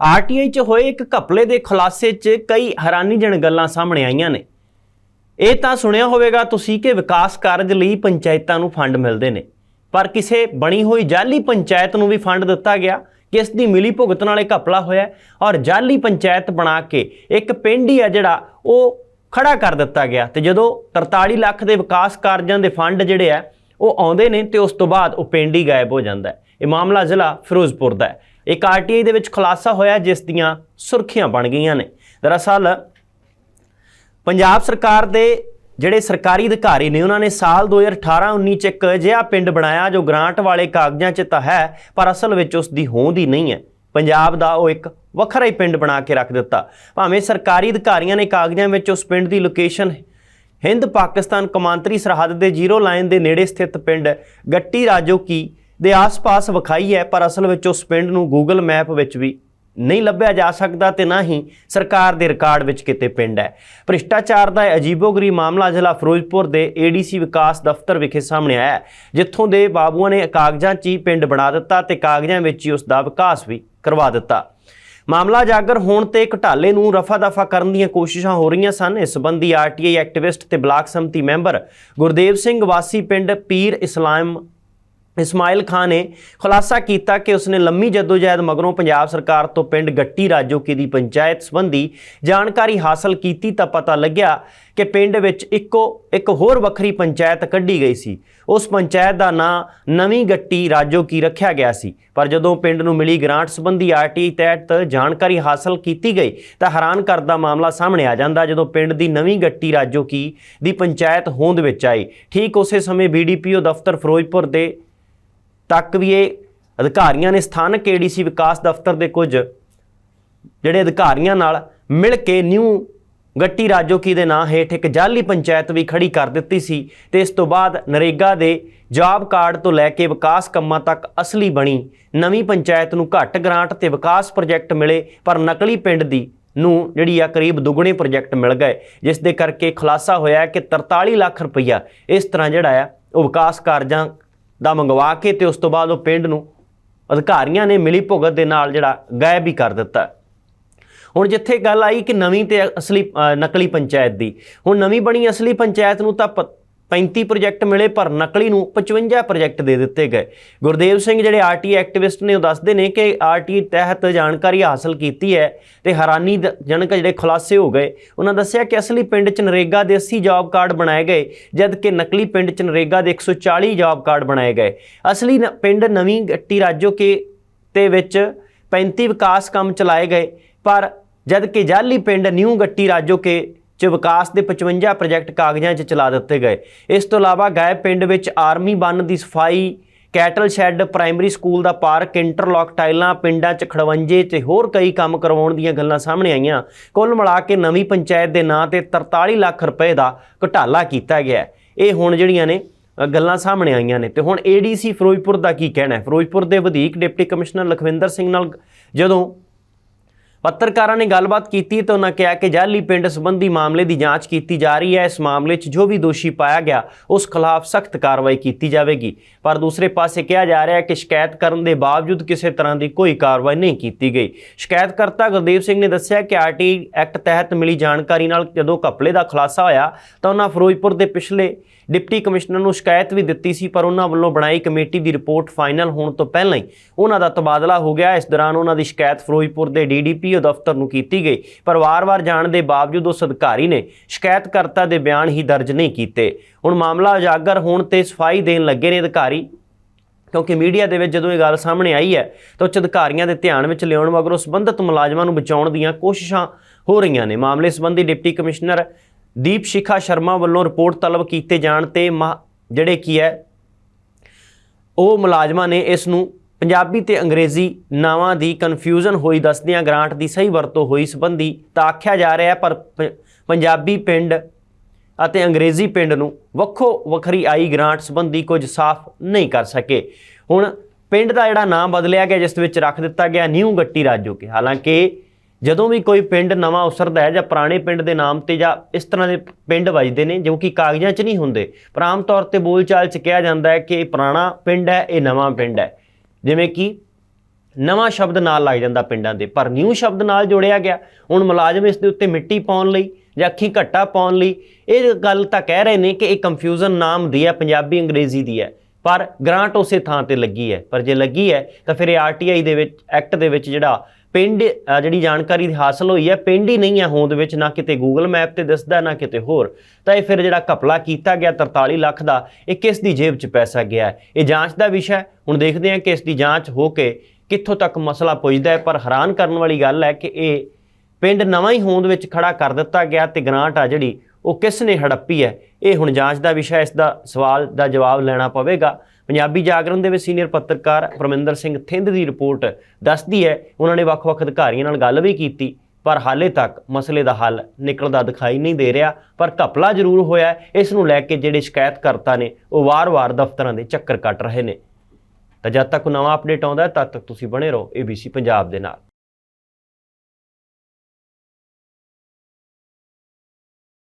RTI 'ਚ ਹੋਏ ਇੱਕ ਘਪਲੇ ਦੇ ਖੁਲਾਸੇ 'ਚ ਕਈ ਹੈਰਾਨੀਜਨਕ ਗੱਲਾਂ ਸਾਹਮਣੇ ਆਈਆਂ ਨੇ। ਇਹ ਤਾਂ ਸੁਣਿਆ ਹੋਵੇਗਾ, ਤੁਸੀਂ ਕਿ ਵਿਕਾਸ ਕਾਰਜ ਲਈ ਪੰਚਾਇਤਾਂ ਨੂੰ ਫੰਡ ਮਿਲਦੇ ਨੇ। ਪਰ ਕਿਸੇ ਬਣੀ ਹੋਈ ਜਾਲੀ ਪੰਚਾਇਤ ਨੂੰ ਵੀ ਫੰਡ ਦਿੱਤਾ ਗਿਆ ਕਿਸ ਦੀ ਮਿਲੀ ਭੁਗਤ ਨਾਲ ਇਹ ਘਪਲਾ ਹੋਇਆ ਔਰ ਜਾਲੀ ਪੰਚਾਇਤ ਬਣਾ ਕੇ ਇੱਕ ਪਿੰਡ ਹੀ ਆ ਜਿਹੜਾ ਉਹ ਖੜਾ ਕਰ ਦਿੱਤਾ ਗਿਆ। ਤੇ ਜਦੋਂ 43 ਲੱਖ ਦੇ ਵਿਕਾਸ ਕਾਰਜਾਂ ਦੇ ਫੰਡ ਜਿਹੜੇ ਆ, ਉਹ ਆਉਂਦੇ ਨੇ ਤੇ ਉਸ ਤੋਂ ਬਾਅਦ ਉਹ ਪਿੰਡ ਹੀ ਗਾਇਬ ਹੋ ਜਾਂਦਾ ਹੈ। ਇਹ ਮਾਮਲਾ ਜ਼ਿਲ੍ਹਾ ਫਿਰੋਜ਼ਪੁਰ ਦਾ ਹੈ। ਇੱਕ ਆਰਟੀਆਈ ਦੇ ਵਿੱਚ ਖੁਲਾਸਾ ਹੋਇਆ, ਜਿਸ ਦੀਆਂ ਸੁਰਖੀਆਂ ਬਣ ਗਈਆਂ ਨੇ। ਦਰਅਸਲ, ਪੰਜਾਬ ਸਰਕਾਰ ਦੇ ਜਿਹੜੇ ਸਰਕਾਰੀ ਅਧਿਕਾਰੀ ਨੇ, ਉਹਨਾਂ ਨੇ ਸਾਲ 2018-19 ਚ ਇੱਕ ਅਜਿਹਾ ਪਿੰਡ ਬਣਾਇਆ, ਜੋ ਗ੍ਰਾਂਟ ਵਾਲੇ ਕਾਗਜ਼ਾਂ 'ਚ ਤਾਂ ਹੈ, ਪਰ ਅਸਲ ਵਿੱਚ ਉਸ ਦੀ ਹੋਂਦ ਹੀ ਨਹੀਂ ਹੈ। ਪੰਜਾਬ ਦਾ ਉਹ ਇੱਕ ਵੱਖਰਾ ਹੀ ਪਿੰਡ ਬਣਾ ਕੇ ਰੱਖ ਦਿੱਤਾ। ਭਾਵੇਂ ਸਰਕਾਰੀ ਅਧਿਕਾਰੀਆਂ ਨੇ ਕਾਗਜ਼ਾਂ ਵਿੱਚ ਉਸ ਪਿੰਡ ਦੀ ਲੋਕੇਸ਼ਨ, ਹਿੰਦ ਪਾਕਿਸਤਾਨ ਕੌਮਾਂਤਰੀ ਸਰਹੱਦ ਦੇ ਜ਼ੀਰੋ ਲਾਈਨ ਦੇ ਨੇੜੇ ਸਥਿਤ ਪਿੰਡ ਗੱਟੀ ਰਾਜੋਕੀ ਦੇ ਆਸ-ਪਾਸ ਵਿਖਾਈ ਹੈ, ਪਰ ਅਸਲ ਵਿੱਚ ਉਸ ਪਿੰਡ ਨੂੰ ਗੂਗਲ ਮੈਪ ਵਿੱਚ ਵੀ ਨਹੀਂ ਲੱਭਿਆ ਜਾ ਸਕਦਾ ਤੇ ਨਾ ਹੀ ਸਰਕਾਰ ਦੇ ਰਿਕਾਰਡ ਵਿੱਚ ਕਿਤੇ ਪਿੰਡ ਹੈ। ਭ੍ਰਿਸ਼ਟਾਚਾਰ ਦਾ ਇਹ ਅਜੀਬੋ-ਗਰੀਬ ਮਾਮਲਾ ਜ਼ਿਲ੍ਹਾ ਫਿਰੋਜ਼ਪੁਰ ਦੇ ਏਡੀਸੀ ਵਿਕਾਸ ਦਫ਼ਤਰ ਵਿਖੇ ਸਾਹਮਣੇ ਆਇਆ ਜਿੱਥੋਂ ਦੇ ਬਾਬੂਆਂ ਨੇ ਕਾਗਜ਼ਾਂ 'ਚ ਹੀ ਪਿੰਡ ਬਣਾ ਦਿੱਤਾ ਤੇ ਕਾਗਜ਼ਾਂ ਵਿੱਚ ਹੀ ਉਸ ਦਾ ਵਿਕਾਸ ਵੀ ਕਰਵਾ ਦਿੱਤਾ। ਮਾਮਲਾ ਜਾਗਰ ਹੋਣ ਤੇ ਘਟਾਲੇ ਨੂੰ ਰਫਾ-ਦਫਾ ਕਰਨ ਦੀਆਂ ਕੋਸ਼ਿਸ਼ਾਂ ਹੋ ਰਹੀਆਂ ਸਨ। ਇਸ ਸੰਬੰਧੀ ਆਰਟੀਆਈ ਐਕਟਿਵਿਸਟ ਤੇ ਬਲਾਕ ਸੰਮਤੀ ਮੈਂਬਰ ਗੁਰਦੇਵ ਸਿੰਘ ਵਾਸੀ ਪਿੰਡ ਪੀਰ ਇਸਲਾਮ ਇਸਮਾਇਲ ਖਾਨ ਨੇ ਖੁਲਾਸਾ ਕੀਤਾ ਕਿ ਉਸਨੇ ਲੰਮੀ ਜਦੋਜਹਿਦ ਮਗਰੋਂ ਪੰਜਾਬ ਸਰਕਾਰ ਤੋਂ ਪਿੰਡ ਗੱਟੀ ਰਾਜੋਕੇ ਦੀ ਪੰਚਾਇਤ ਸੰਬੰਧੀ ਜਾਣਕਾਰੀ ਹਾਸਲ ਕੀਤੀ ਤਾਂ ਪਤਾ ਲੱਗਿਆ ਕਿ ਪਿੰਡ ਵਿੱਚ ਇੱਕੋ, ਇੱਕ ਹੋਰ ਵੱਖਰੀ ਪੰਚਾਇਤ ਕੱਢੀ ਗਈ ਸੀ। ਉਸ ਪੰਚਾਇਤ ਦਾ ਨਾਂ ਨਵੀਂ ਗੱਟੀ ਰਾਜੋਕੀ ਰੱਖਿਆ ਗਿਆ ਸੀ। ਪਰ ਜਦੋਂ ਪਿੰਡ ਨੂੰ ਮਿਲੀ ਗ੍ਰਾਂਟ ਸੰਬੰਧੀ ਆਰਟੀ ਤਹਿਤ ਜਾਣਕਾਰੀ ਹਾਸਲ ਕੀਤੀ ਗਈ ਤਾਂ ਹੈਰਾਨ ਕਰਦਾ ਮਾਮਲਾ ਸਾਹਮਣੇ ਆ ਜਾਂਦਾ ਜਦੋਂ ਪਿੰਡ ਦੀ ਨਵੀਂ ਗੱਟੀ ਰਾਜੋਕੀ ਦੀ ਪੰਚਾਇਤ ਹੋਂਦ ਵਿੱਚ ਆਈ। ਠੀਕ ਉਸੇ ਸਮੇਂ ਬੀਡੀਪੀਓ ਦਫ਼ਤਰ ਫਿਰੋਜ਼ਪੁਰ ਦੇ ਤੱਕ ਵੀ ਇਹ ਅਧਿਕਾਰੀਆਂ ਨੇ ਸਥਾਨਕ ਏਡੀਸੀ ਵਿਕਾਸ ਦਫ਼ਤਰ ਦੇ ਕੁਝ ਜਿਹੜੇ ਅਧਿਕਾਰੀਆਂ ਨਾਲ ਮਿਲ ਕੇ ਨਿਊ ਗੱਟੀ ਰਾਜੋਕੀ ਦੇ ਨਾਂ ਹੇਠ ਇੱਕ ਜਾਲੀ ਪੰਚਾਇਤ ਵੀ ਖੜੀ ਕਰ ਦਿੱਤੀ ਸੀ ਤੇ ਇਸ ਤੋਂ ਬਾਅਦ ਨਰੇਗਾ ਦੇ ਜੌਬ ਕਾਰਡ ਤੋਂ ਲੈ ਕੇ ਵਿਕਾਸ ਕੰਮਾਂ ਤੱਕ ਅਸਲੀ ਬਣੀ। ਨਵੀਂ ਪੰਚਾਇਤ ਨੂੰ ਘੱਟ ਗ੍ਰਾਂਟ ਤੇ ਵਿਕਾਸ ਪ੍ਰੋਜੈਕਟ ਮਿਲੇ, ਪਰ ਨਕਲੀ ਪਿੰਡ ਦੀ ਨੂੰ ਜਿਹੜੀ ਆ ਕਰੀਬ ਦੁੱਗਣੇ ਪ੍ਰੋਜੈਕਟ ਮਿਲ ਗਏ, ਜਿਸ ਦੇ ਕਰਕੇ ਖੁਲਾਸਾ ਹੋਇਆ ਕਿ 43 ਲੱਖ ਰੁਪਈਆ ਇਸ ਤਰ੍ਹਾਂ ਜਿਹੜਾ ਆ ਉਹ ਵਿਕਾਸ ਕਾਰਜਾਂ ਦਾ ਮੰਗਵਾ ਕੇ ਤੇ ਉਸ ਤੋਂ ਬਾਅਦ ਉਹ ਪਿੰਡ ਨੂੰ ਅਧਿਕਾਰੀਆਂ ਨੇ ਮਿਲੀ ਭੁਗਤ ਦੇ ਨਾਲ ਜਿਹੜਾ ਗਾਇਬ ਹੀ ਕਰ ਦਿੱਤਾ। ਹੁਣ ਜਿੱਥੇ ਗੱਲ ਆਈ ਕਿ ਨਵੀਂ ਤੇ ਅਸਲੀ ਅ, ਨਕਲੀ ਪੰਚਾਇਤ ਦੀ ਹੁਣ ਨਵੀਂ ਬਣੀ ਅਸਲੀ ਪੰਚਾਇਤ ਨੂੰ ਤਾਂ ਪ- 35 ਪ੍ਰੋਜੈਕਟ ਮਿਲੇ, ਪਰ ਨਕਲੀ ਨੂੰ 55 ਪ੍ਰੋਜੈਕਟ ਦੇ ਦਿੱਤੇ ਗਏ। ਗੁਰਦੇਵ ਸਿੰਘ ਜਿਹੜੇ ਆਰਟੀ ਐਕਟਿਵਿਸਟ ਨੇ, ਉਹ ਦੱਸਦੇ ਨੇ ਕਿ ਆਰਟੀ ਤਹਿਤ ਜਾਣਕਾਰੀ ਹਾਸਲ ਕੀਤੀ ਹੈ ਤੇ ਹੈਰਾਨੀ ਦ- ਜਨਕ ਜਿਹੜੇ ਖੁਲਾਸੇ ਹੋ ਗਏ। ਉਹਨਾਂ ਦੱਸਿਆ ਕਿ ਅਸਲੀ ਪਿੰਡ ਚ ਨਰੇਗਾ ਦੇ 80 ਜੌਬ ਕਾਰਡ ਬਣਾਏ ਗਏ ਜਦ ਕਿ ਨਕਲੀ ਪਿੰਡ ਚ ਨਰੇਗਾ ਦੇ 140 ਜੌਬ ਕਾਰਡ ਬਣਾਏ ਗਏ। ਅਸਲੀ ਨ- ਪਿੰਡ ਨਵੀਂ ਗੱਟੀ ਰਾਜੋ ਕੇ ਤੇ ਵਿੱਚ 35 ਵਿਕਾਸ ਕੰਮ ਚਲਾਏ ਗਏ, ਪਰ ਜਦ ਕਿ ਜਾਲੀ ਪਿੰਡ ਨਿਊ ਗੱਟੀ ਰਾਜੋ ਕੇ ਚ ਵਿਕਾਸ ਦੇ 55 ਪ੍ਰੋਜੈਕਟ ਕਾਗਜ਼ਾਂ 'ਚ ਚਲਾ ਦਿੱਤੇ ਗਏ। ਇਸ ਤੋਂ ਇਲਾਵਾ ਗਾਇਬ ਪਿੰਡ ਵਿੱਚ ਆਰਮੀ ਬੰਨ ਦੀ ਸਫ਼ਾਈ, ਕੈਟਲ ਸ਼ੈੱਡ, ਪ੍ਰਾਇਮਰੀ ਸਕੂਲ ਦਾ ਪਾਰਕ, ਇੰਟਰਲੌਕ ਟਾਈਲਾਂ, ਪਿੰਡਾਂ 'ਚ ਖੜਵੰਜੇ ਤੇ ਹੋਰ ਕਈ ਕੰਮ ਕਰਵਾਉਣ ਦੀਆਂ ਗੱਲਾਂ ਸਾਹਮਣੇ ਆਈਆਂ। ਕੁੱਲ ਮਿਲਾ ਕੇ ਨਵੀਂ ਪੰਚਾਇਤ ਦੇ ਨਾਂ ਤੇ 43 ਲੱਖ ਰੁਪਏ ਦਾ ਘੁਟਾਲਾ ਕੀਤਾ ਗਿਆ ਇਹ ਹੁਣ ਜਿਹੜੀਆਂ ਨੇ ਗੱਲਾਂ ਸਾਹਮਣੇ ਆਈਆਂ ਨੇ। ਤੇ ਹੁਣ ਏਡੀਸੀ ਫਿਰੋਜ਼ਪੁਰ ਦਾ ਕੀ ਕਹਿਣਾ ਹੈ? ਫਿਰੋਜ਼ਪੁਰ ਦੇ ਵਧੀਕ ਡਿਪਟੀ ਕਮਿਸ਼ਨਰ ਲਖਵਿੰਦਰ ਸਿੰਘ ਨਾਲ ਜਦੋਂ ਪੱਤਰਕਾਰਾਂ ਨੇ ਗੱਲਬਾਤ ਕੀਤੀ ਤਾਂ ਉਹਨਾਂ ਕਿਹਾ ਕਿ ਜਾਲੀ ਪਿੰਡ ਸੰਬੰਧੀ ਮਾਮਲੇ ਦੀ ਜਾਂਚ ਕੀਤੀ ਜਾ ਰਹੀ ਹੈ। ਇਸ ਮਾਮਲੇ 'ਚ ਜੋ ਵੀ ਦੋਸ਼ੀ ਪਾਇਆ ਗਿਆ, ਉਸ ਖਿਲਾਫ ਸਖਤ ਕਾਰਵਾਈ ਕੀਤੀ ਜਾਵੇਗੀ। ਪਰ ਦੂਸਰੇ ਪਾਸੇ ਕਿਹਾ ਜਾ ਰਿਹਾ ਹੈ ਕਿ ਸ਼ਿਕਾਇਤ ਕਰਨ ਦੇ ਬਾਵਜੂਦ ਕਿਸੇ ਤਰ੍ਹਾਂ ਦੀ ਕੋਈ ਕਾਰਵਾਈ ਨਹੀਂ ਕੀਤੀ ਗਈ। ਸ਼ਿਕਾਇਤਕਰਤਾ ਗੁਰਦੇਵ ਸਿੰਘ ਨੇ ਦੱਸਿਆ ਕਿ ਆਰਟੀ ਐਕਟ ਤਹਿਤ ਮਿਲੀ ਜਾਣਕਾਰੀ ਨਾਲ ਜਦੋਂ ਘਪਲੇ ਦਾ ਖੁਲਾਸਾ ਹੋਇਆ, ਤਾਂ ਉਹਨਾਂ ਫਿਰੋਜ਼ਪੁਰ ਦੇ ਪਿਛਲੇ ਡਿਪਟੀ ਕਮਿਸ਼ਨਰ ਨੂੰ ਸ਼ਿਕਾਇਤ ਵੀ ਦਿੱਤੀ ਸੀ, ਪਰ ਉਹਨਾਂ ਵੱਲੋਂ ਬਣਾਈ ਕਮੇਟੀ ਦੀ ਰਿਪੋਰਟ ਫਾਈਨਲ ਹੋਣ ਤੋਂ ਪਹਿਲਾਂ ਹੀ ਉਹਨਾਂ ਦਾ ਤਬਾਦਲਾ ਹੋ ਗਿਆ। ਇਸ ਦੌਰਾਨ ਉਹਨਾਂ ਦੀ ਸ਼ਿਕਾਇਤ ਫਿਰੋਜ਼ਪੁਰ ਦੇ ਡੀਡੀਪੀਓ ਦਫ਼ਤਰ ਨੂੰ ਕੀਤੀ ਗਈ, ਪਰ ਵਾਰ-ਵਾਰ ਜਾਣ ਦੇ ਬਾਵਜੂਦ ਉਸ ਅਧਿਕਾਰੀ ਨੇ ਸ਼ਿਕਾਇਤਕਰਤਾ ਦੇ ਬਿਆਨ ਹੀ ਦਰਜ ਨਹੀਂ ਕੀਤੇ। ਹੁਣ ਮਾਮਲਾ ਉਜਾਗਰ ਹੋਣ ਤੇ ਸਫ਼ਾਈ ਦੇਣ ਲੱਗੇ ਨੇ ਅਧਿਕਾਰੀ, ਕਿਉਂਕਿ ਮੀਡੀਆ ਦੇ ਵਿੱਚ ਜਦੋਂ ਇਹ ਗੱਲ ਸਾਹਮਣੇ ਆਈ ਹੈ, ਤਾਂ ਉੱਚ ਅਧਿਕਾਰੀਆਂ ਦੇ ਧਿਆਨ ਵਿੱਚ ਲਿਆਉਣ ਮਗਰੋਂ ਸੰਬੰਧਿਤ ਮੁਲਾਜ਼ਮਾਂ ਨੂੰ ਬਚਾਉਣ ਦੀਆਂ ਕੋਸ਼ਿਸ਼ਾਂ ਹੋ ਰਹੀਆਂ ਨੇ। ਮਾਮਲੇ ਸੰਬੰਧੀ ਡਿਪਟੀ ਕਮਿਸ਼ਨਰ ਦੀਪ ਸ਼ਿਖਾ ਸ਼ਰਮਾ ਵੱਲੋਂ ਰਿਪੋਰਟ ਤਲਬ ਕੀਤੇ ਜਾਣ ਤੇ ਮਾ- ਜਿਹੜੇ ਕੀ ਹੈ, ਉਹ ਮੁਲਾਜ਼ਮਾਂ ਨੇ ਇਸ ਨੂੰ ਪੰਜਾਬੀ ਤੇ ਅੰਗਰੇਜ਼ੀ ਨਾਵਾਂ ਦੀ ਕਨਫਿਊਜ਼ਨ ਹੋਈ ਦੱਸਦਿਆਂ ਗ੍ਰਾਂਟ ਦੀ ਸਹੀ ਵਰਤੋਂ ਹੋਈ ਸੰਬੰਧੀ ਤਾਂ ਆਖਿਆ ਜਾ ਰਿਹਾ ਪਰ ਪ- ਪੰਜਾਬੀ ਪਿੰਡ ਅਤੇ ਅੰਗਰੇਜ਼ੀ ਪਿੰਡ ਨੂੰ ਵੱਖੋ ਵੱਖਰੀ ਆਈ ਗ੍ਰਾਂਟ ਸੰਬੰਧੀ ਕੁਝ ਸਾਫ਼ ਨਹੀਂ ਕਰ ਸਕੇ। ਹੁਣ ਪਿੰਡ ਦਾ ਜਿਹੜਾ ਨਾਮ ਬਦਲਿਆ ਗਿਆ, ਜਿਸ ਵਿੱਚ ਰੱਖ ਦਿੱਤਾ ਗਿਆ ਨਿਊ ਗੱਟੀ ਰਾਜੋਕੇ ਹਾਲਾਂਕਿ ਜਦੋਂ ਵੀ ਕੋਈ ਪਿੰਡ ਨਵਾਂ ਉਸਰਦਾ ਹੈ ਜਾਂ ਪੁਰਾਣੇ ਪਿੰਡ ਦੇ ਨਾਮ ਤੇ ਜਾਂ ਇਸ ਤਰ੍ਹਾਂ ਦੇ ਪਿੰਡ ਵੱਜਦੇ ਨੇ, ਜੋ ਕਿ ਕਾਗਜ਼ਾਂ 'ਚ ਨਹੀਂ ਹੁੰਦੇ, ਪਰ ਆਮ ਤੌਰ ਤੇ ਬੋਲਚਾਲ 'ਚ ਕਿਹਾ ਜਾਂਦਾ ਹੈ ਕਿ ਇਹ ਪੁਰਾਣਾ ਪਿੰਡ ਹੈ, ਇਹ ਨਵਾਂ ਪਿੰਡ ਹੈ। ਜਿਵੇਂ ਕਿ ਨਵਾਂ ਸ਼ਬਦ ਨਾਲ ਲੱਗ ਜਾਂਦਾ ਪਿੰਡਾਂ ਦੇ, ਪਰ ਨਿਊ ਸ਼ਬਦ ਨਾਲ ਜੋੜਿਆ ਗਿਆ। ਹੁਣ ਮੁਲਾਜ਼ਮ ਇਸ ਦੇ ਉੱਤੇ ਮਿੱਟੀ ਪਾਉਣ ਲਈ ਜਾਂ ਅੱਖੀ ਘੱਟਾ ਪਾਉਣ ਲਈ ਇਹ ਗੱਲ ਤਾਂ ਕਹਿ ਰਹੇ ਨੇ ਕਿ ਇਹ ਕੰਫਿਊਜ਼ਨ ਨਾਮ ਦੀ ਹੈ, ਪੰਜਾਬੀ ਅੰਗਰੇਜ਼ੀ ਦੀ ਹੈ। ਪਰ ਗ੍ਰਾਂਟ ਉਸੇ ਥਾਂ ਤੇ ਲੱਗੀ ਹੈ। ਪਰ ਜੇ ਲੱਗੀ ਹੈ, ਤਾਂ ਫਿਰ ਇਹ ਆਰਟੀਆਈ ਦੇ ਵਿੱਚ ਐਕਟ ਦੇ ਵਿੱਚ ਜਿਹੜਾ ਪਿੰਡ ਜਿਹੜੀ ਜਾਣਕਾਰੀ ਹਾਸਲ ਹੋਈ ਹੈ, ਪਿੰਡ ਹੀ ਨਹੀਂ ਹੈ ਹੋਂਦ ਵਿੱਚ, ਨਾ ਕਿਤੇ ਗੂਗਲ ਮੈਪ ਤੇ ਦਿਸਦਾ, ਨਾ ਕਿਤੇ ਹੋਰ। ਤਾਂ ਇਹ ਫਿਰ ਜਿਹੜਾ ਘਪਲਾ ਕੀਤਾ ਗਿਆ 43 ਲੱਖ ਦਾ, ਇਹ ਕਿਸ ਦੀ ਜੇਬ 'ਚ ਪੈਸਾ ਗਿਆ ਇਹ ਜਾਂਚ ਦਾ ਵਿਸ਼ਾ ਹੁਣ ਦੇਖਦੇ ਹਾਂ ਕਿ ਇਸ ਦੀ ਜਾਂਚ ਹੋ ਕੇ ਕਿੱਥੋਂ ਤੱਕ ਮਸਲਾ ਪੁੱਜਦਾ ਹੈ। ਪਰ ਹੈਰਾਨ ਕਰਨ ਵਾਲੀ ਗੱਲ ਹੈ ਕਿ ਇਹ ਪਿੰਡ ਨਵਾਂ ਹੀ ਹੋਂਦ ਵਿੱਚ ਖੜਾ ਕਰ ਦਿੱਤਾ ਗਿਆ ਤੇ ਗ੍ਰਾਂਟ ਆ ਜਿਹੜੀ, ਉਹ ਕਿਸ ਨੇ ਹੜੱਪੀ ਹੈ? ਇਹ ਹੁਣ ਜਾਂਚ ਦਾ ਵਿਸ਼ਾ ਇਸ ਦਾ ਸਵਾਲ ਦਾ ਜਵਾਬ ਲੈਣਾ ਪਵੇਗਾ। ਪੰਜਾਬੀ ਜਾਗਰਣ ਦੇ ਵਿੱਚ ਸੀਨੀਅਰ ਪੱਤਰਕਾਰ ਪਰਮਿੰਦਰ ਸਿੰਘ ਥਿੰਦ ਦੀ ਰਿਪੋਰਟ ਦੱਸਦੀ ਹੈ, ਉਹਨਾਂ ਨੇ ਵੱਖ-ਵੱਖ ਅਧਿਕਾਰੀਆਂ ਨਾਲ ਗੱਲ ਵੀ ਕੀਤੀ, ਪਰ ਹਾਲੇ ਤੱਕ ਮਸਲੇ ਦਾ ਹੱਲ ਨਿਕਲਦਾ ਦਿਖਾਈ ਨਹੀਂ ਦੇ ਰਿਹਾ, ਪਰ ਘਪਲਾ ਜ਼ਰੂਰ ਹੋਇਆ ਇਸ ਨੂੰ ਲੈ ਕੇ ਜਿਹੜੇ ਸ਼ਿਕਾਇਤਕਰਤਾ ਨੇ, ਉਹ ਵਾਰ-ਵਾਰ ਦਫ਼ਤਰਾਂ ਦੇ ਚੱਕਰ ਕੱਟ ਰਹੇ ਨੇ। ਤਾਂ ਜਦ ਤੱਕ ਨਵਾਂ ਅਪਡੇਟ ਆਉਂਦਾ ਤਦ ਤੱਕ ਤੁਸੀਂ ਬਣੇ ਰਹੋ ABC ਪੰਜਾਬ ਦੇ ਨਾਲ।